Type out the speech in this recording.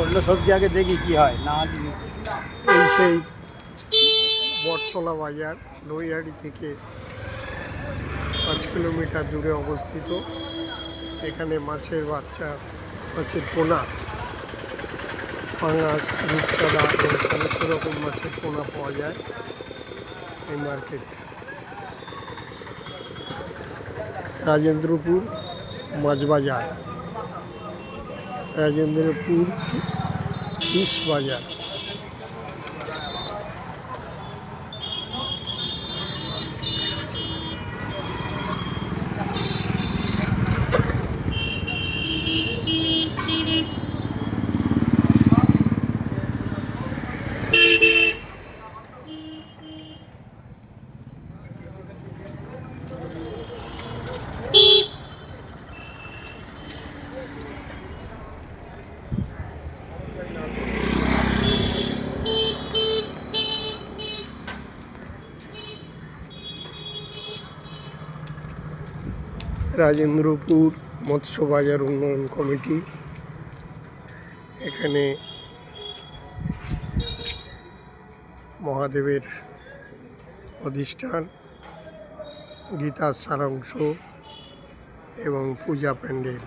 করল সবজি আগে দেখি কি হয়, না এই সেই বটতলা বাজার, নৈহাটি থেকে পাঁচ কিলোমিটার দূরে অবস্থিত। এখানে মাছের বাচ্চা, মাছের পোনা, পাঙাশ, রূপচাঁদা এবং সমস্ত রকম মাছের পোনা পাওয়া যায় এই মার্কেট। রাজেন্দ্রপুর মাছ বাজার। রাজেন্দ্রপুর ফিশ বাজার রাজেন্দ্রপুর মৎস্য বাজার উন্নয়ন কমিটি। এখানে মহাদেবের অধিষ্ঠান গীতার সারাংশ এবং পূজা প্যান্ডেল।